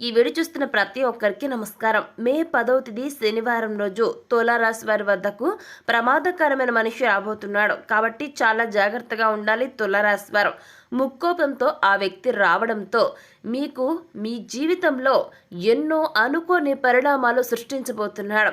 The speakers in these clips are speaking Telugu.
ఈ వీడియో చూస్తున్న ప్రతి ఒక్కరికి నమస్కారం. మే పదవ తేదీ శనివారం రోజు తులారాశి వారి వద్దకు ప్రమాదకరమైన మనిషి రాబోతున్నాడు. కాబట్టి చాలా జాగ్రత్తగా ఉండాలి తులారాశి వారు. ముక్కోపంతో ఆ వ్యక్తి రావడంతో మీకు మీ జీవితంలో ఎన్నో అనుకోని పరిణామాలు సృష్టించబోతున్నాడు.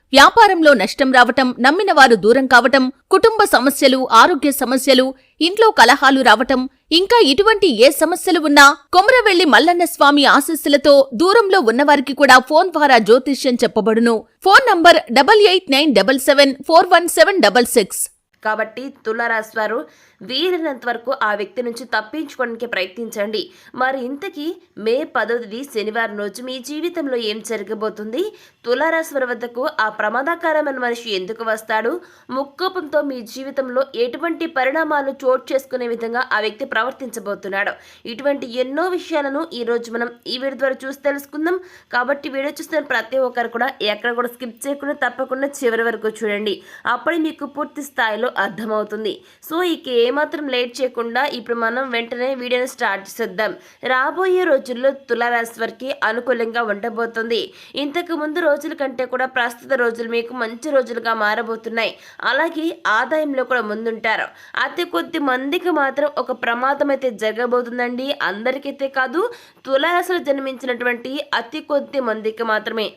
వ్యాపారంలో నష్టం రావటం నమ్మిన వారు దూరం కావటం కుటుంబ సమస్యలు ఆరోగ్య సమస్యలు ఇంట్లో కలహాలు రావటం ఇంకా ఇటువంటి ఏ సమస్యలు ఉన్నా కొమరవెల్లి మల్లన్న స్వామి ఆశస్సులతో దూరంలో ఉన్నవారికి కూడా ఫోన్ ద్వారా జ్యోతిష్యం చెప్పబడును. Phone number double eight nine double seven four one seven double six. కాబట్టి తులారాశి వారు వీలైనంత వరకు ఆ వ్యక్తి నుంచి తప్పించుకోవడానికి ప్రయత్నించండి. మరి ఇంతకీ మే పదవది శనివారం రోజు మీ జీవితంలో ఏం జరగబోతుంది? తులారాశి వద్దకు ఆ ప్రమాదకరమైన మనిషి ఎందుకు వస్తాడు? ముక్కోపంతో మీ జీవితంలో ఎటువంటి పరిణామాలు చోటు చేసుకునే విధంగా ఆ వ్యక్తి ప్రవర్తించబోతున్నాడు? ఇటువంటి ఎన్నో విషయాలను ఈ రోజు మనం ఈ వీడియో ద్వారా చూసి తెలుసుకుందాం. కాబట్టి వీడియో చూస్తున్న ప్రతి ఒక్కరు కూడా ఎక్కడ కూడా స్కిప్ చేయకుండా తప్పకుండా చివరి వరకు చూడండి. అప్పుడే మీకు పూర్తి స్థాయిలో అర్థమవుతుంది. సో ఇక ఏమాత్రం లేట్ చేయకుండా ఇప్పుడు మనం వెంటనే వీడియోని స్టార్ట్ చేద్దాం రాబోయే రోజుల్లో తులారాశి వారికి అనుకూలంగా ఉండబోతుంది. ఇంతకు ముందు రోజుల కంటే కూడా ప్రస్తుత రోజులు మీకు మంచి రోజులుగా మారబోతున్నాయి. అలాగే ఆదాయంలో కూడా ముందుంటారు. అతి కొద్ది మందికి మాత్రం ఒక ప్రమాదం అయితే జరగబోతుందండి. అందరికైతే కాదు తులారాశిలో జన్మించినటువంటి అతి కొద్ది మందికి మాత్రమే.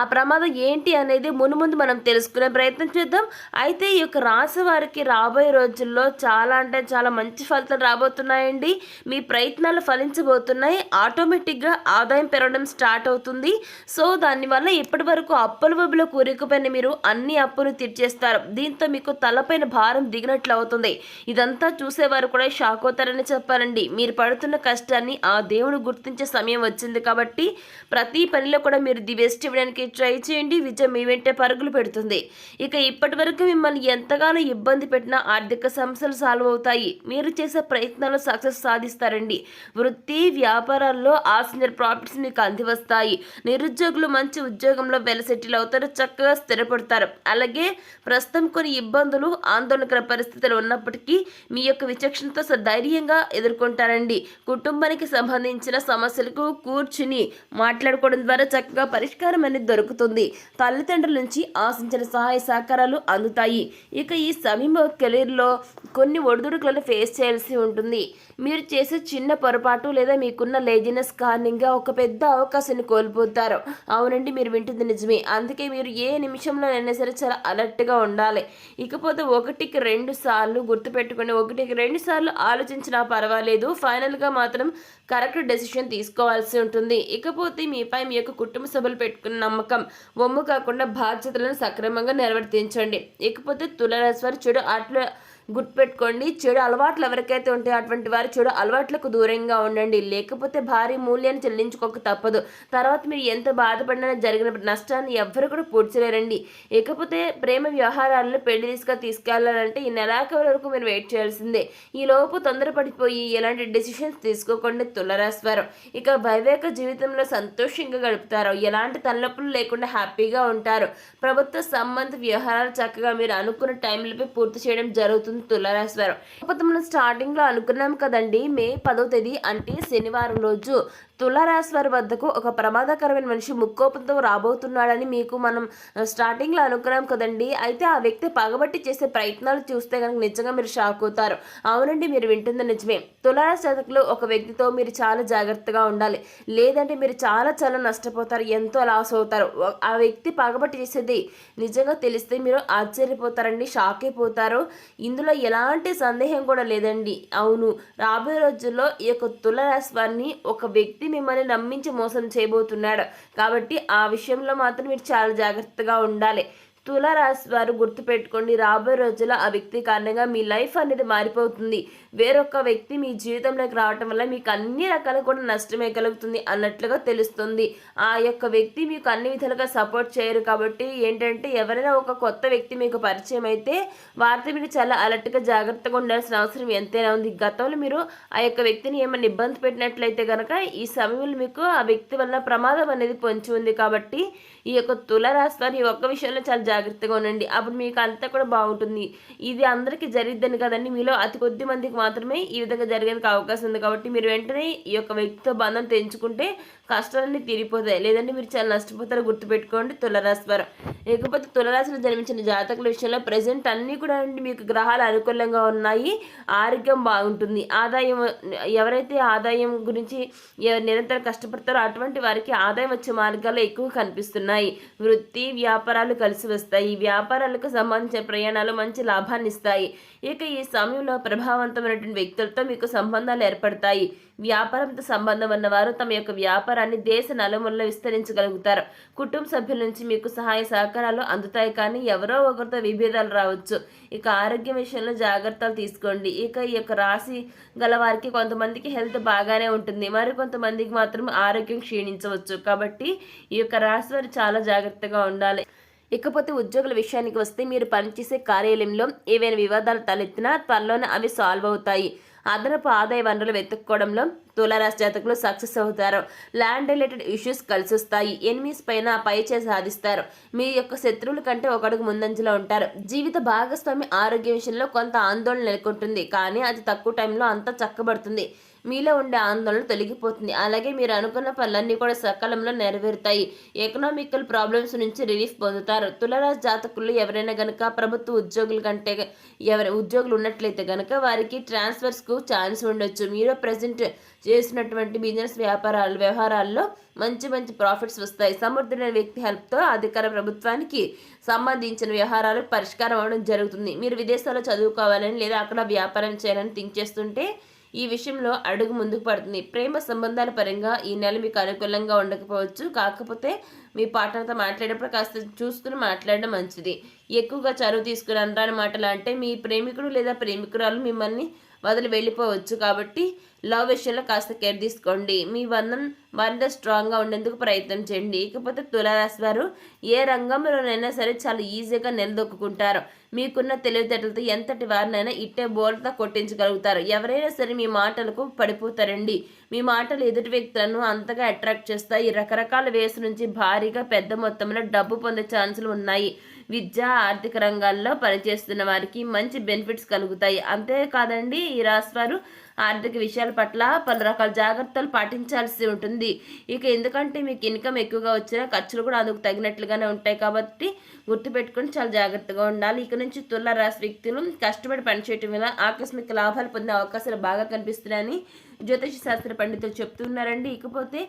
ఆ ప్రమాదం ఏంటి అనేది మునుముందు మనం తెలుసుకునే ప్రయత్నం చేద్దాం. అయితే ఈ యొక్క రాశి వారికి రాబోయే రోజుల్లో చాలా అంటే చాలా మంచి ఫలితాలు రాబోతున్నాయండి. మీ ప్రయత్నాలు ఫలించబోతున్నాయి. ఆటోమేటిక్గా ఆదాయం పెరగడం స్టార్ట్ అవుతుంది. సో దానివల్ల ఇప్పటి వరకు అప్పుల బొబ్బులో కూరుకుపోయిన మీరు అన్ని అప్పులు తీర్చేస్తారు. దీంతో మీకు తలపైన భారం దిగినట్లు అవుతుంది. ఇదంతా చూసేవారు కూడా షాక్ అవుతారని చెప్పాలండి. మీరు పడుతున్న కష్టాన్ని ఆ దేవుడు గుర్తించే సమయం వచ్చింది కాబట్టి ప్రతి పనిలో కూడా మీరు ది బెస్ట్ ఇవ్వడానికి ట్రై చేయండి. విజయం మీ వెంటే పరుగులు పెడుతుంది. ఇక ఇప్పటి వరకు మిమ్మల్ని ఎంతగానో ఇబ్బంది పెట్టిన ఆర్థిక సమస్యలు సాల్వ్ అవుతాయి. మీరు చేసే ప్రయత్నాలు సక్సెస్ సాధిస్తారండి. వృత్తి వ్యాపారాల్లో ఆశించిన ప్రాఫిట్స్ మీకు అందివస్తాయి. నిరుద్యోగులు మంచి ఉద్యోగంలో వెల సెటిల్ అవుతారు. చక్కగా స్థిరపడతారు. అలాగే ప్రస్తుతం కొన్ని ఇబ్బందులు ఆందోళనకర పరిస్థితులు ఉన్నప్పటికీ మీ యొక్క విచక్షణతో స- ధైర్యంగా ఎదుర్కొంటారండి. కుటుంబానికి సంబంధించిన సమస్యలకు కూర్చుని మాట్లాడుకోవడం ద్వారా చక్కగా పరిష్కారం అనేది దొరుకుతుంది. తల్లిదండ్రుల నుంచి ఆశించిన సహాయ సహకారాలు అందుతాయి. ఇక ఈ సమయంలో కెరీర్లో కొన్ని ఒడిదుడుకులను ఫేస్ చేయాల్సి ఉంటుంది. మీరు చేసే చిన్న పొరపాటు లేదా మీకున్న లేజినెస్ కారణంగా ఒక పెద్ద అవకాశాన్ని కోల్పోతారు. అవునండి మీరు వింటుంది నిజమే. అందుకే మీరు ఏ నిమిషంలోనైనా సరే చాలా అలర్ట్గా ఉండాలి. ఇకపోతే ఒకటికి రెండు సార్లు గుర్తుపెట్టుకుని ఒకటికి రెండు సార్లు ఆలోచించినా పర్వాలేదు. ఫైనల్గా మాత్రం కరెక్ట్ డెసిషన్ తీసుకోవాల్సి ఉంటుంది. ఇకపోతే మీపై మీ యొక్క కుటుంబ సభ్యులు పెట్టుకున్న నమ్మకం వమ్ము కాకుండా బాధ్యతలను సక్రమంగా నిర్వర్తించండి. ఇకపోతే తులరాశి వారు చెడు అట్లా గుర్తుపెట్టుకోండి చెడు అలవాట్లు ఎవరికైతే ఉంటాయో అటువంటి వారు చెడు అలవాట్లకు దూరంగా ఉండండి. లేకపోతే భారీ మూల్యాన్ని చెల్లించుకోక తప్పదు. తర్వాత మీరు ఎంత బాధపడినా జరిగిన నష్టాన్ని ఎవ్వరు కూడా పూడ్చలేరండి. ఇకపోతే ప్రేమ వ్యవహారాలను పెళ్ళి దిశగా తీసుకెళ్ళాలంటే ఈ నెలాఖరు వరకు మీరు వెయిట్ చేయాల్సిందే. ఈ లోపు తొందరపడిపోయి ఎలాంటి డెసిషన్స్ తీసుకోకుండా తులరాశి ఇక వైవేక జీవితంలో సంతోషంగా గడుపుతారు. ఎలాంటి తలనొప్పులు లేకుండా హ్యాపీగా ఉంటారు. ప్రభుత్వ సంబంధ వ్యవహారాలు చక్కగా మీరు అనుకున్న టైంలపై పూర్తి చేయడం జరుగుతుంది. తులారాశి వారు కాకపోతే మనం స్టార్టింగ్లో అనుకున్నాం కదండి మే పదో తేదీ అంటే శనివారం రోజు. తులారాశి వారి వద్దకు ఒక ప్రమాదకరమైన మనిషి ముక్కోపంతో రాబోతున్నాడని మీకు మనం స్టార్టింగ్లో అనుకున్నాం కదండి. అయితే ఆ వ్యక్తి పగబట్టి చేసే ప్రయత్నాలు చూస్తే కనుక నిజంగా మీరు షాక్ అవుతారు. అవునండి మీరు వింటుంది నిజమే. తులారాశి జాతకులు ఒక వ్యక్తితో మీరు చాలా జాగ్రత్తగా ఉండాలి. లేదంటే మీరు చాలా చాలా నష్టపోతారు ఎంతో లాస్ అవుతారు. ఆ వ్యక్తి పగబట్టి చేసేది నిజంగా తెలిస్తే మీరు ఆశ్చర్యపోతారండి షాక్ అయిపోతారు. ఇందులో ఎలాంటి సందేహం కూడా లేదండి. అవును రాబోయే రోజుల్లో ఈ యొక్క తులరాశి వారిని ఒక వ్యక్తి మిమ్మల్ని నమ్మించి మోసం చేయబోతున్నాడు. కాబట్టి ఆ విషయంలో మాత్రం మీరు చాలా జాగ్రత్తగా ఉండాలి. తులారాశి వారు గుర్తుపెట్టుకోండి రాబోయే రోజుల్లో ఆ వ్యక్తి కారణంగా మీ లైఫ్ అనేది మారిపోతుంది. వేరొక వ్యక్తి మీ జీవితంలోకి రావటం వల్ల మీకు అన్ని రకాల కూడా నష్టమే కలుగుతుంది అన్నట్లుగా తెలుస్తుంది. ఆ యొక్క వ్యక్తి మీకు అన్ని విధాలుగా సపోర్ట్ చేయరు కాబట్టి ఏంటంటే ఎవరైనా ఒక కొత్త వ్యక్తి మీకు పరిచయం అయితే వారితో మీరు చాలా అలర్ట్గా జాగ్రత్తగా ఉండాల్సిన అవసరం ఎంతైనా ఉంది. గతంలో మీరు ఆ యొక్క వ్యక్తిని ఏమైనా ఇబ్బంది పెట్టినట్లయితే కనుక ఈ సమయంలో మీకు ఆ వ్యక్తి వల్ల ప్రమాదం అనేది పొంచి ఉంది కాబట్టి ఈ యొక్క తులరాశి వారు ఈ ఒక్క విషయంలో చాలా జాగ్రత్తగా ఉండండి. అప్పుడు మీకు అంతా కూడా బాగుంటుంది. ఇది అందరికీ జరిగిద్దని కదండి. మీలో అతి కొద్ది మందికి మాత్రమే ఈ విధంగా జరిగేందుకు అవకాశం ఉంది. కాబట్టి మీరు వెంటనే ఈ యొక్క వ్యక్తితో బంధం తెంచుకుంటే కష్టాలన్నీ తీరిపోతాయి. లేదంటే మీరు చాలా నష్టపోతారో గుర్తుపెట్టుకోండి తులరాశి వారు ఇకపోతే తులరాశిలో జన్మించిన జాతకుల విషయంలో ప్రజెంట్ అన్నీ కూడా అండి మీకు గ్రహాలు అనుకూలంగా ఉన్నాయి. ఆరోగ్యం బాగుంటుంది. ఆదాయం ఎవరైతే ఆదాయం గురించి నిరంతరం కష్టపడతారో అటువంటి వారికి ఆదాయం వచ్చే మార్గాలు ఎక్కువ కనిపిస్తున్నాయి. వృత్తి వ్యాపారాలు కలిసి వస్తాయి. వ్యాపారాలకు సంబంధించిన ప్రయాణాలు మంచి లాభాన్ని ఇస్తాయి. ఇక ఈ సమయంలో ప్రభావవంతమైనటువంటి వ్యక్తులతో మీకు సంబంధాలు ఏర్పడతాయి. వ్యాపారంతో సంబంధం ఉన్నవారు తమ యొక్క వ్యాపారాన్ని దేశ నలుమూలలో విస్తరించగలుగుతారు. కుటుంబ సభ్యుల నుంచి మీకు సహాయ సహకారాలు అందుతాయి కానీ ఎవరో ఒకరితో విభేదాలు రావచ్చు. ఇక ఆరోగ్యం విషయంలో జాగ్రత్తలు తీసుకోండి. ఇక ఈ యొక్క రాశి గల వారికి కొంతమందికి హెల్త్ బాగానే ఉంటుంది. మరి కొంతమందికి మాత్రం ఆరోగ్యం క్షీణించవచ్చు. కాబట్టి ఈ యొక్క రాశి వారు చాలా జాగ్రత్తగా ఉండాలి. ఇకపోతే ఉద్యోగుల విషయానికి వస్తే మీరు పనిచేసే కార్యాలయంలో ఏవైనా వివాదాలు తలెత్తినా త్వరలోనే అవి సాల్వ్ అవుతాయి. అదనపు ఆదాయ వనరులు వెతుక్కోవడంలో తులారాశి జాతకులు సక్సెస్ అవుతారు. ల్యాండ్ రిలేటెడ్ ఇష్యూస్ కలిసి వస్తాయి ఎనిమిస్ పైన పై సాధిస్తారు. మీ యొక్క శత్రువుల కంటే ఒకడుగు ముందంజలో ఉంటారు. జీవిత భాగస్వామి ఆరోగ్య విషయంలో కొంత ఆందోళన నెలకొంటుంది. కానీ అది తక్కువ టైంలో అంతా చక్కబడుతుంది. మీలో ఉండే ఆందోళన తొలగిపోతుంది. అలాగే మీరు అనుకున్న పనులన్నీ కూడా సకాలంలో నెరవేరుతాయి. ఎకనామికల్ ప్రాబ్లమ్స్ నుంచి రిలీఫ్ పొందుతారు. తులరాశి జాతకులు ఎవరైనా గనక ప్రభుత్వ ఉద్యోగుల కంటే ఎవరి ఉద్యోగులు ఉన్నట్లయితే గనక వారికి ట్రాన్స్ఫర్స్కు ఛాన్స్ ఉండొచ్చు. మీరు ప్రజెంట్ చేసినటువంటి బిజినెస్ వ్యాపారాలు వ్యవహారాల్లో మంచి మంచి ప్రాఫిట్స్ వస్తాయి. సమర్థుడైన వ్యక్తి హెల్ప్తో అధికార ప్రభుత్వానికి సంబంధించిన వ్యవహారాలు పరిష్కారం అవడం జరుగుతుంది. మీరు విదేశాల్లో చదువుకోవాలని లేదా అక్కడ వ్యాపారం చేయాలని థింక్ చేస్తుంటే ఈ విషయంలో అడుగు ముందుకు పడుతుంది. ప్రేమ సంబంధాల పరంగా ఈ నెల మీకు అనుకూలంగా ఉండకపోవచ్చు. కాకపోతే మీ పార్ట్నర్తో మాట్లాడేటప్పుడు కాస్త చూసుకుని మాట్లాడడం మంచిది. ఎక్కువగా చనువు తీసుకుని అనరాని మాటలు అంటే మీ ప్రేమికుడు లేదా ప్రేమికురాలు మిమ్మల్ని వదిలి వెళ్ళిపోవచ్చు. కాబట్టి లవ్ విషయంలో కాస్త కేర్ తీసుకోండి. మీ బంధం మరింత స్ట్రాంగ్గా ఉండేందుకు ప్రయత్నం చేయండి. ఇకపోతే తులారాశి వారు ఏ రంగంలోనైనా సరే చాలా ఈజీగా నిలదొక్కుంటారు. మీకున్న తెలివితేటలతో ఎంతటి వారినైనా ఇట్టే బోల్తా కొట్టించగలుగుతారు. ఎవరైనా సరే మీ మాటలకు పడిపోతారండి. మీ మాటలు ఎదుటి వ్యక్తులను అంతగా అట్రాక్ట్ చేస్తాయి. రకరకాల వేసు నుంచి భారీగా పెద్ద మొత్తంలో డబ్బు పొందే ఛాన్సులు ఉన్నాయి. విద్య ఆర్థిక రంగాల్లో పనిచేస్తున్న వారికి మంచి బెనిఫిట్స్ కలుగుతాయి. అంతేకాదండి ఈ రాశి వారు ఆర్థిక విషయాల పట్ల పలు రకాల జాగ్రత్తలు పాటించాల్సి ఉంటుంది. ఇక ఎందుకంటే మీకు ఇన్కమ్ ఎక్కువగా వచ్చినా ఖర్చులు కూడా అందుకు తగినట్లుగానే ఉంటాయి కాబట్టి గుర్తుపెట్టుకొని చాలా జాగ్రత్తగా ఉండాలి. ఇక నుంచి తుల రాశి వ్యక్తులు కష్టపడి పనిచేయటం వల్ల ఆకస్మిక లాభాలు పొందే అవకాశాలు బాగా కనిపిస్తున్నాయని జ్యోతిష శాస్త్ర పండితులు చెప్తున్నారండి. ఇకపోతే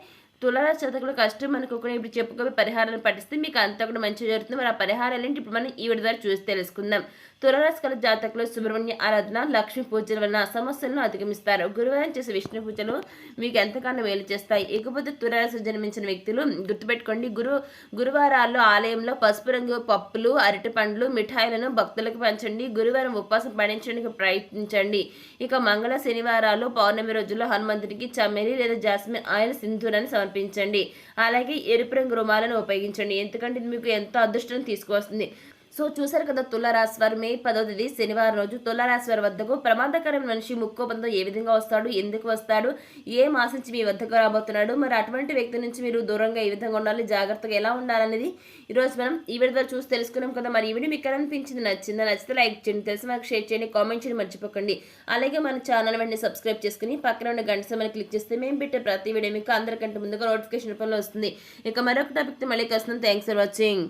తులారాశి జాతకులు కష్టం అనుకోకుండా ఇప్పుడు చెప్పుకోవి పరిహారాన్ని పఠిస్తే మీకు అంతా కూడా మంచి జరుగుతుంది. మరి ఆ పరిహారాలు ఏంటి? ఇప్పుడు మనం ఈవిడ ద్వారా చూసి తెలుసుకుందాం. తులరాశికల జాతకులు సుబ్రహ్మణ్య ఆరాధన లక్ష్మీ పూజల వలన సమస్యలను అధిగమిస్తారు. గురువారం చేసే విష్ణు పూజలు మీకు ఎంతగానో మేలు చేస్తాయి. ఇకపోతే తులరాశి జన్మించిన వ్యక్తులు గుర్తుపెట్టుకోండి. గురు గురువారాల్లో ఆలయంలో పసుపు రంగు పప్పులు అరటి పండ్లు మిఠాయిలను భక్తులకు పంచండి. గురువారం ఉపవాసం పాటించడానికి ప్రయత్నించండి. ఇక మంగళ శనివారాలు పౌర్ణమి రోజుల్లో హనుమంతుడికి చమ్మెరి లేదా జాస్మిన్ ఆయిల్ సింధూరాన్ని సమర్పించండి. అలాగే ఎరుపు రంగు రుమాలను ఉపయోగించండి. ఎందుకంటే ఇది మీకు ఎంతో అదృష్టం తీసుకువస్తుంది. సో చూశారు కదా తులారాశి వారు మే పదో తేదీ శనివారం రోజు. తులారాశి వారి వద్దకు ప్రమాదకరమైన మనిషి ముక్కోపంతో ఏ విధంగా వస్తాడు ఎందుకు వస్తాడు ఏం ఆశించి మీ వద్దకు రాబోతున్నాడు మరి అటువంటి వ్యక్తి నుంచి మీరు దూరంగా ఏ విధంగా ఉండాలి జాగ్రత్తగా ఎలా ఉండాలనేది ఈరోజు మనం ఈ వీడియో ద్వారా చూసి తెలుసుకున్నాం కదా. మరి ఈ మీకు అనిపించింది నచ్చిందా నచ్చితే లైక్ చేయండి తెలిసి మాకు షేర్ చేయండి కామెంట్ చేయండి మర్చిపోకండి. అలాగే మన ఛానల్ వెంటనే సబ్స్క్రైబ్ చేసుకుని పక్కన ఉన్న గంట సమయం క్లిక్ చేస్తే మేము పెట్టే ప్రతి వీడియో మీకు అందరికంటే ముందుగా నోటిఫికేషన్ రూపంలో వస్తుంది. ఇక మరొక టాపిక్తో మళ్ళీ కలుస్తున్నాం థ్యాంక్స్ ఫర్ వాచింగ్